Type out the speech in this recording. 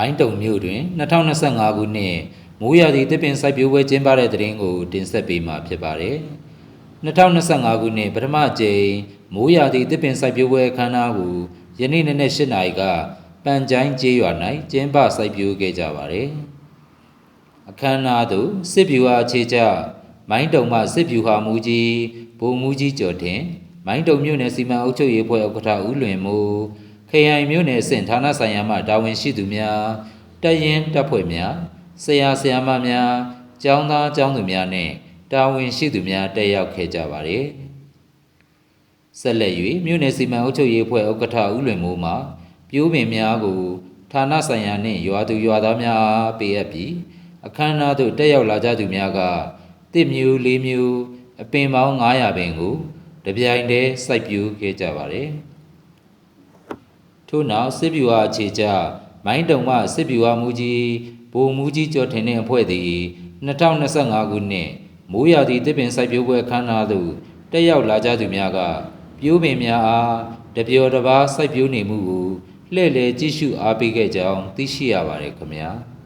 မိုင်းတုံမြို့တွင်2025ခုနှစ်မိုးရာသီတစ်ပင်စိုက်ပျိုးပွဲကျင်းပတဲ့တဲ့ရင်ကိုတင်ဆက်ပေးမှာဖြစ်ပါတယ်။2025ခုနှစ်ပထမကြိမ်မိုးရာသီတစ်ပင်စိုက်ပျိုးပွဲအခမ်းအနားကိုယနေ့နေ့နဲ့၈နာရီကပန်ချိုင်းကျေးရွာ၌ကျင်းပစိုက်ပျိုးခဲ့ကြပါတယ်။အခမ်းအနားသို့စစ်ဗျူဟာအခြေချမိုင်းတုံမှစစ်ဗျူဟာမူကြီးဗိုလ်မူကြီးကျော်တင်မိုင်းတုံမြို့နယ်စီမံအုပ်ချုပ်ရေးအဖွဲ့ဥက္ကဋ္ဌဦးလွင်မိုး ခရိုင်မြို့နယ်အဆင့်ဌာနဆိုင်ရာမှတာဝန်ရှိသူများတပ်ရင်တပ်ဖွဲ့များဆရာဆရာမများကျောင်းသားကျောင်းသူများနဲ့တာဝန်ရှိသူများတက်ရောက်ခဲ့ကြပါတယ်။ဆက်လက်၍မြို့နယ်စီမံအုပ်ချုပ်ရေးအဖွဲ့ဥက္ကဋ္ဌဦးလွင်မိုးမှပြိုးပင်များကိုဌာနဆိုင်ရာနှင့်ရွာသူရွာသားများအားပေးအပ်ပြီးအခမ်းအနားသို့တက်ရောက်လာကြသူများကတစ်မျိုးလေးမျိုးအပင်ပေါင်း900ပင်ကိုတပြိုင်တည်းစိုက်ပျိုးခဲ့ကြပါတယ်။ ထို့နောက်စစ်ဗျူဟာအခြေချမိုင်းတုံမှစစ်ဗျူဟာမူကြီးဗိုလ်မူကြီးကျော်ထင်တဲ့အဖွဲ့သည်2025ခုနှစ်မိုးရာသီတစ်ပင်စိုက်ပျိုးပွဲအခမ်းအနားသို့တက်ရောက်လာကြသူများကပြိုးပင်များအားတပျော်တစ်ပါးစိုက်ပျိုးနေမှုကိုလှည့်လည်ကြည့်ရှုအားပေးခဲ့ကြောင်းသိရှိရပါတယ်ခင်ဗျာ။